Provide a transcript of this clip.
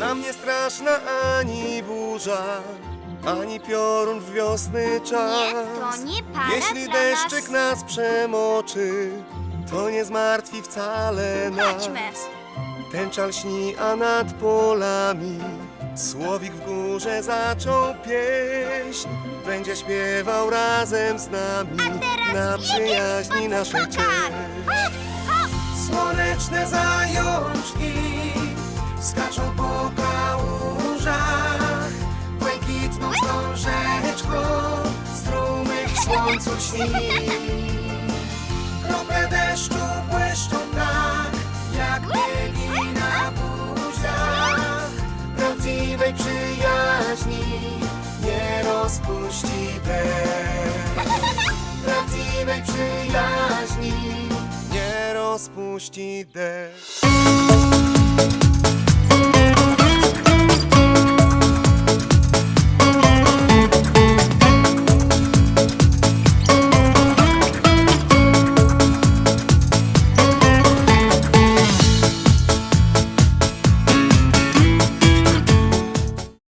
Nam nie straszna ani burza, ani piorun w wiosny czas. Nie, to nie para Jeśli dla deszczyk nas. przemoczy, to nie zmartwi wcale nas. Chodźmy. Ten czal śni, a nad polami Słowik w górze zaczął pieśń Będzie śpiewał razem z nami Na przyjaźni naszej cześć Słoneczne zajączki Skaczą słońcu śni Krople deszczu błyszczą tak, jak biegi na buziach. Prawdziwej przyjaźni nie rozpuści deszcz. Prawdziwej przyjaźni nie rozpuści deszcz.